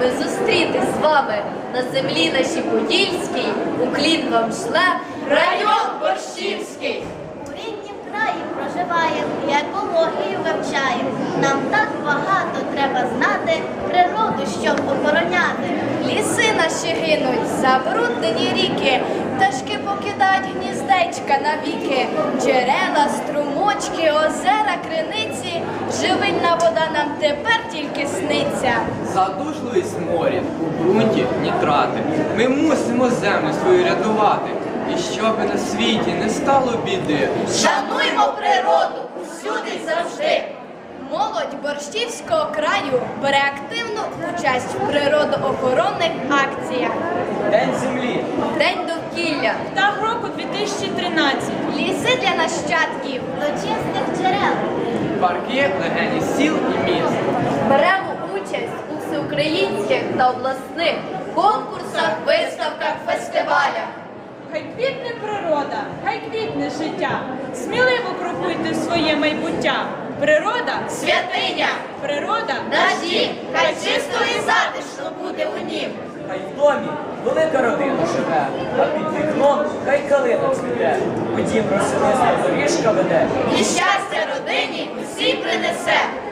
ми зустрітись з вами на землі нашій Подільській, уклін вам шле район Борщівський. У ріднім краї проживаємо і екологію вивчаємо. Нам так багато треба знати, природу, щоб охороняти. Ліси наші гинуть, забруднені ріки, пташки покидають гніздечка навіки, джерела, струмочки, озера, криниці, живильна вода нам тепер тільки сниться. Задушливість морів, у ґрунті нітрати. Ми мусимо землю свою рятувати. І щоби на світі не стало біди. Шануймо природу усюди й завжди. Молодь борщівського краю бере активну участь в природоохоронних акціях. День землі. День довкілля, Птах року 2013. ліси для нащадків. До чистих джерел. Парки легені сіл і міст. Беремо участь у всеукраїнських та обласних конкурсах, виставках, фестивалях. Хай квітне природа, хай квітне життя. Сміливо крокуйте в своє майбуття. Природа, Святиня, природа, наш дім, хай чисто і затишно буде у нім. Хай в домі велика родина живе, а під вікном хай калина цвіте. У дім росинисна доріжка веде. І щастя родині всі принесе.